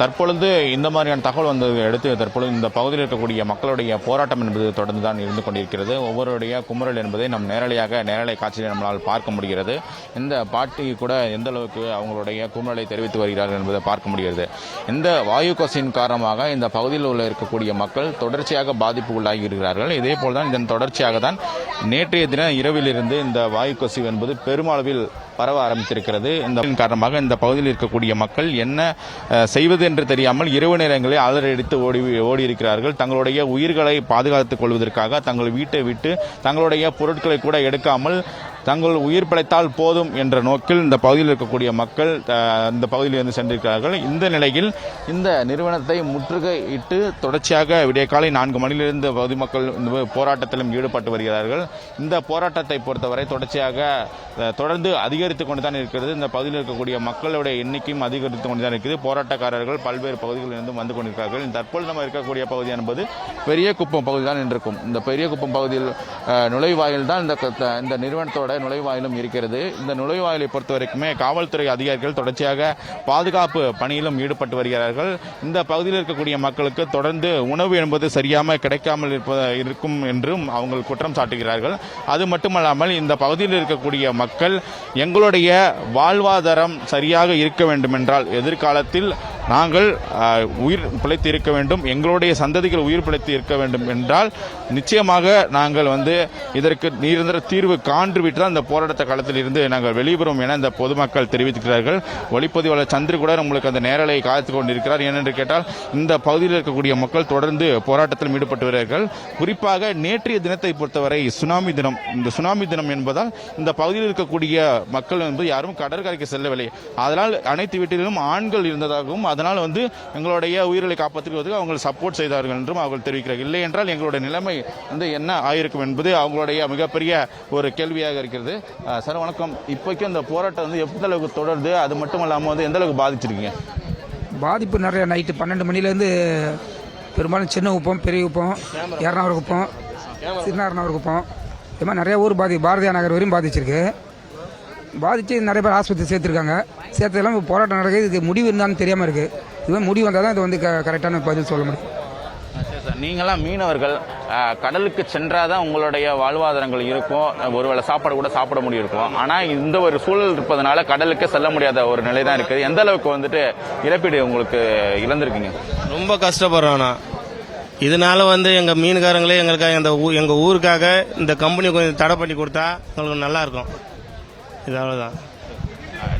தற்பொழுது இந்த மாதிரியான தகவல் வந்ததை அடுத்து தற்பொழுது இந்த பகுதியில் இருக்கக்கூடிய மக்களுடைய போராட்டம் என்பது தொடர்ந்து தான் இருந்து கொண்டிருக்கிறது. ஒவ்வொருடைய குமுறல் என்பதை நம் நேரலையாக நேரலை காட்சியில் நம்மளால் பார்க்க முடிகிறது. இந்த பாட்டி கூட எந்த அளவுக்கு அவங்களுடைய குமுறலை தெரிவித்து வருகிறார்கள் என்பதை பார்க்க முடிகிறது. இந்த வாயு கொசின் காரணமாக இந்த பகுதியில் உள்ள இருக்கக்கூடிய மக்கள் தொடர்ச்சியாக பாதிப்பு உள்ளாகி இருக்கிறார்கள் இதே போல் தான் இதன் தொடர்ச்சியாக தான் நேற்றைய தினம் இரவிலிருந்து இந்த வாயு கொசிவு என்பது பெருமளவில் பரவ ஆரம்பித்திருக்கிறது. இந்த காரணமாக இந்த பகுதியில் இருக்கக்கூடிய மக்கள் என்ன செய்வது என்று தெரியாமல் இரவு நேரங்களில் அலறடித்து ஓடி ஓடி இருக்கிறார்கள் தங்களுடைய உயிர்களை பாதுகாத்துக் கொள்வதற்காக தங்கள் வீட்டை விட்டு தங்களுடைய பொருட்களை கூட எடுக்காமல் தங்கள் உயிர் பிழைத்தால் போதும் என்ற நோக்கில் இந்த பகுதியில் இருக்கக்கூடிய மக்கள் இந்த பகுதியில் இருந்து சென்றிருக்கிறார்கள். இந்த நிலையில் இந்த நிறுவனத்தை முற்றுகையிட்டு தொடர்ச்சியாக விடியற்காலை நான்கு மணியிலிருந்து பொதுமக்கள் இந்த போராட்டத்திலும் ஈடுபட்டு வருகிறார்கள். இந்த போராட்டத்தை பொறுத்தவரை தொடர்ச்சியாக தொடர்ந்து அதிகரித்து கொண்டு தான் இருக்கிறது. இந்த பகுதியில் இருக்கக்கூடிய மக்களுடைய எண்ணிக்கையும் அதிகரித்து கொண்டு தான் இருக்குது. போராட்டக்காரர்கள் பல்வேறு பகுதிகளில் இருந்து வந்து கொண்டிருக்கிறார்கள். தற்பொழுது நம்ம இருக்கக்கூடிய பகுதி என்பது பெரிய குப்பம் பகுதி தான் இருக்கும் இந்த பெரிய குப்பம் பகுதியில் நுழைவாயில் தான் இந்த இந்த நிறுவனத்தோட நுழைவாயிலும் இருக்கிறது. இந்த நுழைவாயிலை பொறுத்த வரைக்குமே காவல்துறை அதிகாரிகள் தொடர்ச்சியாக பாதுகாப்பு பணியிலும் ஈடுபட்டு வருகிறார்கள். இந்த பகுதியில் இருக்கக்கூடிய மக்களுக்கு தொடர்ந்து உணவு என்பது சரியாமல் கிடைக்காமல் இருப்ப இருக்கும் என்றும் அவங்கள் குற்றம் சாட்டுகிறார்கள். அது மட்டுமல்லாமல் இந்த பகுதியில் இருக்கக்கூடிய மக்கள் எங்களுடைய வாழ்வாதாரம் சரியாக இருக்க வேண்டுமென்றால் எதிர்காலத்தில் நாங்கள் உயிர் பிழைத்து இருக்க வேண்டும். எங்களுடைய சந்ததிகள் உயிர் பிழைத்து இருக்க வேண்டும் என்றால் நிச்சயமாக நாங்கள் வந்து இதற்கு நிரந்தர தீர்வு காண்றுவிட்டு தான் இந்த போராட்ட காலத்தில் இருந்து நாங்கள் வெளிவரும் என இந்த பொதுமக்கள் தெரிவித்திருக்கிறார்கள். ஒளிப்பதிவாளர் சந்திர கூட உங்களுக்கு அந்த நேரலை காத்து கொண்டிருக்கிறார். ஏனென்று கேட்டால் இந்த பகுதியில் இருக்கக்கூடிய மக்கள் தொடர்ந்து போராட்டத்தில் ஈடுபட்டு வருகிறார்கள். குறிப்பாக நேற்றைய தினத்தை பொறுத்தவரை சுனாமி தினம் இந்த சுனாமி தினம் என்பதால் இந்த பகுதியில் இருக்கக்கூடிய மக்கள் வந்து யாரும் கடற்கரைக்கு செல்லவில்லை. அதனால் அனைத்து வீட்டிலும் ஆண்கள் இருந்ததாகவும் அதனால் வந்து எங்களுடைய உயிர்களை காப்பாற்றுவதற்கு அவங்க சப்போர்ட் செய்தார்கள் என்றும் அவர்கள் தெரிவிக்கிறார்கள். இல்லை என்றால் எங்களுடைய நிலைமை வந்து என்ன ஆயிருக்கும் என்பது அவங்களுடைய மிகப்பெரிய ஒரு கேள்வியாக இருக்கிறது. சார் வணக்கம். இப்போக்கும் இந்த போராட்டம் வந்து எந்த அளவுக்கு தொடருது அது மட்டும் இல்லாமல் வந்து எந்த அளவுக்கு பாதிச்சிருக்கீங்க? பாதிப்பு நிறைய. நைட்டு பன்னெண்டு மணிலேருந்து பெரும்பாலும் சின்ன குப்பம் பெரிய குப்பம் இரநூறு குப்பம் சின்ன இரநூறு குப்பம் இது மாதிரி நிறைய ஊர் பாதி பாரதியா நகர் வரையும் பாதிச்சிருக்கு. பாதிச்சு நிறைய பேர் ஆஸ்பத்திரி சேர்த்துருக்காங்க. சேர்த்ததெல்லாம் இப்போ போராட்டம் நடக்குது. இதுக்கு முடிவு இருந்தாலும் தெரியாமல் இருக்குது இது முடிவு வந்தால் தான் இது வந்து க- கரெக்டான பதில் சொல்ல முடியும். சரி சார். நீங்களாம் மீனவர்கள் கடலுக்கு சென்றாதான் உங்களுடைய வாழ்வாதாரங்கள் இருக்கும். ஒருவேளை சாப்பாடு கூட சாப்பிட முடியும் இருக்கும் ஆனால் இந்த ஒரு சூழல் இருப்பதனால கடலுக்கு செல்ல முடியாத ஒரு நிலை தான் இருக்குது. எந்த அளவுக்கு வந்துட்டு இழப்பீடு உங்களுக்கு இழந்திருக்கீங்க? ரொம்ப கஷ்டப்படுறோம் நான் இதனால வந்து எங்க மீன்காரங்களே எங்களுக்காக இந்த ஊ- எங்க ஊருக்காக இந்த கம்பெனி கொஞ்சம் தடை பண்ணி கொடுத்தா எங்களுக்கு நல்லா இருக்கும் இது அவ்வளவுதான் அஹ்,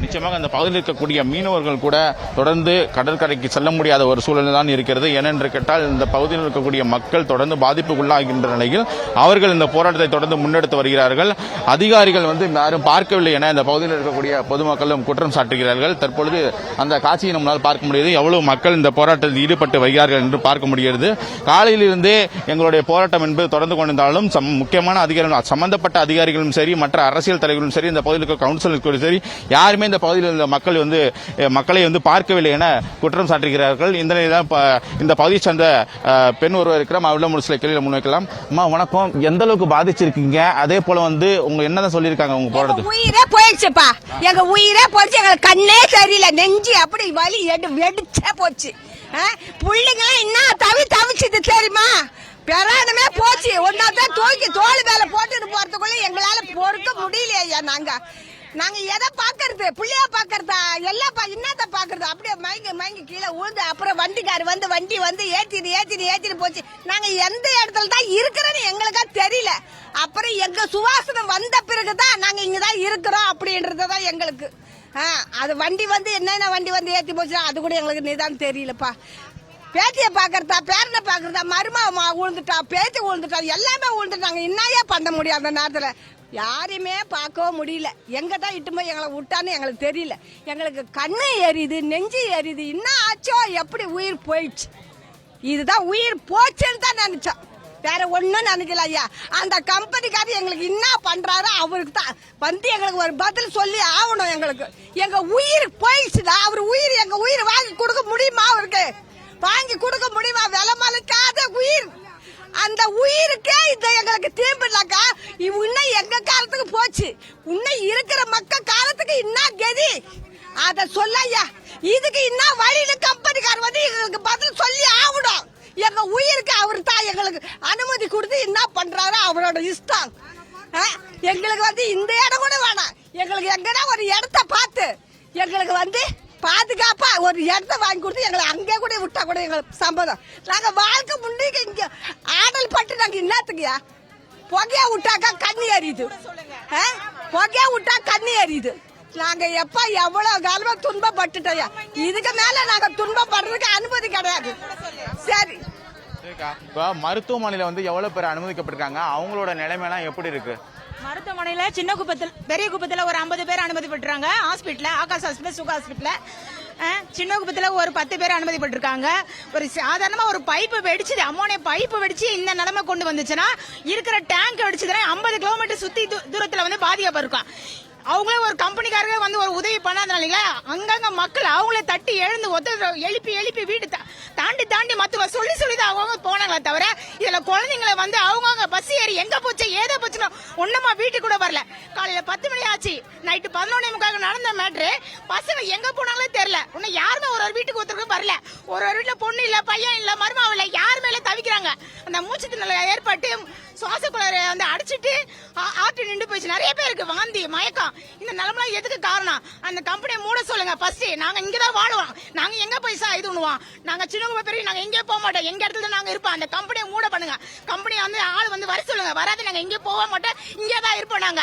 நிச்சயமாக அந்த பகுதியில் இருக்கக்கூடிய மீனவர்கள் கூட தொடர்ந்து கடற்கரைக்கு செல்ல முடியாத ஒரு சூழல் தான் இருக்கிறது. ஏனென்று கேட்டால் இந்த பகுதியில் இருக்கக்கூடிய மக்கள் தொடர்ந்து பாதிப்புக்குள்ளாகின்ற நிலையில் அவர்கள் இந்த போராட்டத்தை தொடர்ந்து முன்னெடுத்து வருகிறார்கள். அதிகாரிகள் வந்து யாரும் பார்க்கவில்லை என இந்த பகுதியில் இருக்கக்கூடிய பொதுமக்களும் குற்றம் சாட்டுகிறார்கள். தற்பொழுது அந்த காட்சியை நம்மளால் பார்க்க முடியுது. எவ்வளவு மக்கள் இந்த போராட்டத்தில் ஈடுபட்டு வருகிறார்கள் என்று பார்க்க முடிகிறது. காலையிலிருந்தே எங்களுடைய போராட்டம் என்பது தொடர்ந்து கொண்டிருந்தாலும் முக்கியமான அதிகாரிகள் சம்பந்தப்பட்ட அதிகாரிகளும் சரி மற்ற அரசியல் தலைவர்களும் சரி இந்த பகுதியில் இருக்க கவுன்சிலர்களும் சரி யாருமே இந்த பகுதியில் இருந்த மக்கள் வந்து மக்களை வந்து பார்க்கவில்லை என குற்றம் சாட்டுகிறார்கள் இந்த நிலையில் இந்த பகுதியை சேர்ந்த பெண் ஒருவர் இருக்கிறோம் அவரிடம் ஒரு சில கேள்விகளை முன்வைக்கலாம். அம்மா வணக்கம். எந்த அளவுக்கு பாதிச்சிருக்கீங்க? அதே போல வந்து உங்க என்னதான் சொல்லியிருக்காங்க உங்க போராட்டத்துக்கு? உயிரே போயிடுச்சுப்பா. எங்க உயிரே போச்சு எங்க கண்ணே தெரியல. நெஞ்சு அப்படி வலி எடு வெடிச்சே போச்சு? புள்ளைங்களாம் என்ன தவி தவிச்சுது தெரியுமா? பெறானமே போச்சு. ஒன்னாத்தான் தூக்கி தோல் மேல போட்டுட்டு போறதுக்குள்ள எங்களால பொறுக்க முடியலையா நாங்க. நாங்க எதை பாக்குறது? புள்ளைய பாக்குறதா? எல்லாம் என்னத்த பாக்குறது? அப்படியே மயங்கி மயங்கி கீழே விழுந்து அப்புறம் வண்டிக்காரு வந்து வண்டி வந்து ஏத்திட்டு ஏத்திட்டு ஏத்திட்டு போச்சு. நாங்க எந்த இடத்துல தான் இருக்கிறோன்னு எங்களுக்கா தெரியல. அப்புறம் எங்க சுவாசனம் வந்த பிறகுதான் நாங்க இங்கதான் இருக்கிறோம் அப்படின்றதுதான் எங்களுக்கு. ஆ, அது வண்டி வந்து என்னென்ன வண்டி வந்து ஏத்தி போச்சுன்னா அது கூட எங்களுக்கு நீதான் தெரியலப்பா. பேத்திய பாக்குறதா பேரனை பாக்குறதா மருமாவை விழுந்துட்டா பேத்தி விழுந்துட்டா எல்லாமே விழுந்துட்டாங்க இன்னாயே பண்ண முடியும் அந்த நேரத்துல. யாரையுமே பார்க்கவும் முடியல. எங்கே தான் இட்டு போய் எங்களை விட்டான்னு எங்களுக்கு தெரியல. எங்களுக்கு கண்ணு எரியுது நெஞ்சு எரியுது. என்ன ஆச்சோ எப்படி உயிர் போயிடுச்சு. இதுதான் உயிர் போச்சுன்னு தான் நினச்சோம். வேற ஒன்றும் நினைக்கல ஐயா. அந்த கம்பெனிக்காரர் எங்களுக்கு என்ன பண்ணுறாரோ அவருக்கு தான். வந்து எங்களுக்கு ஒரு பதில் சொல்லி ஆகணும் எங்களுக்கு. எங்கள் உயிர் போயிடுச்சுடா. அவர் உயிர் எங்கள் உயிர் வாங்கி கொடுக்க முடியுமா அவருக்கு? வாங்கி கொடுக்க முடியுமா? விலை மலைக்காத உயிர். அந்த உயிருக்கே இது எங்களுக்கு தீம்புனாக்கா இன்னும் இருக்கிற மக்கள் காலத்துக்கு என்ன கதி? அத சொல்ல ஐயா. இதுக்கு என்ன வழியில கம்பெனிக்கார் வந்து எங்களுக்கு பதில் சொல்லி ஆகணும். எங்க உயிருக்கு அவர் தான் எங்களுக்கு அனுமதி கொடுத்து என்ன பண்றாரோ அவரோட இஷ்டம். எங்களுக்கு வந்து இந்த இடம் கூட வேணாம். எங்களுக்கு எங்கன்னா ஒரு இடத்த பார்த்து. எங்களுக்கு வந்து பாதுகாப்பா ஒரு இடத்த வாங்கி கொடுத்து எங்களை அங்கே கூட விட்டா கூட எங்களுக்கு சம்பதம் நாங்க வாழ்க்கை முன்னுக்கு இங்க ஆடல் பட்டு நாங்க என்னத்துக்குயா புகையா விட்டாக்கா கண்ணி எறியுது புகையா விட்டா கண்ணி எரியுது. நாங்க எப்ப எவ்வளவு காலமா துன்பப்பட்டுட்டோம். இதுக்கு மேல நாங்க துன்பப்படுறதுக்கு அனுமதி கிடையாது. சரி. இப்போ மருத்துவமனையில் வந்து எவ்வளோ பேர் அனுமதிக்கப்பட்டிருக்காங்க? அவங்களோட நிலைமைலாம் எப்படி இருக்கு? மருத்துவமனையில சின்ன குப்பத்தில் பெரிய குப்பத்துல ஒரு ஐம்பது பேர் அனுமதிப்பட்டிருக்காங்க ஹாஸ்பிட்டல்ல ஆகாஷ் ஹாஸ்பிட்டல் சுகா ஹாஸ்பிட்டல்ல. சின்னகுப்பத்தில் சின்ன ஒரு பத்து பேர் அனுமதிப்பட்டிருக்காங்க. ஒரு சாதாரணமாக ஒரு பைப்பு வெடிச்சது அம்மோனிய பைப்பு வெடிச்சு இந்த நிலைமை கொண்டு வந்துச்சுன்னா இருக்கிற டேங்க் வெடிச்சதுன்னா ஐம்பது கிலோமீட்டர் சுத்தி தூரத்தில் வந்து பாதிப்பு இருக்கும் அவங்களே ஒரு கம்பெனிக்காரங்க வந்து ஒரு உதவி பண்ணாதனால அங்கங்க மக்கள் அவங்களே தட்டி எழுந்து ஒத்த எழுப்பி எழுப்பி வீடு தாண்டி தாண்டி மற்றவங்க சொல்லி சொல்லி தான் அவங்க போனாங்களே தவிர இதுல குழந்தைங்களை வந்து அவங்கவுங்க பஸ் ஏறி எங்க போச்சு ஏதோ போச்சுன்னு ஒண்ணுமா வீட்டுக்கு கூட வரல. காலையில பத்து மணி ஆச்சு. நைட்டு பதினொன்னே முக்காக நடந்த மேட்ரு பசங்க எங்க போனாங்களே தெரியல. இன்னும் யாருமே ஒரு ஒரு வீட்டுக்கு ஒருத்தருக்கு வரல. ஒரு ஒரு வீட்டுல பொண்ணு இல்ல பையன் இல்ல மருமாவும் யாருமே தவிக்கிறாங்க? அந்த மூச்சு திணறல் ஏற்பட்டு சுவாச குளரை வந்து அடிச்சிட்டு ஆ- ஆட்டு நின்று போயிடுச்சு. நிறைய பேருக்கு வாந்தி மயக்கம். இந்த நிலமெல்லாம் எதுக்கு காரணம்? அந்த கம்பெனியை மூட சொல்லுங்க. ஃபர்ஸ்ட் நாங்க இங்க தான் வாழுவோம். நாங்க எங்க போய் சா இது பண்ணுவோம்? நாங்க சின்னவங்க பெரிய நாங்க எங்கே போக மாட்டோம். எங்க இடத்துல நாங்க இருப்போம். அந்த கம்பெனியை மூட பண்ணுங்க. கம்பெனி வந்து ஆள் வந்து வர சொல்லுங்க. வராது நாங்க எங்கேயும் போக மாட்டோம். இங்கே தான் இருப்போம் நாங்க.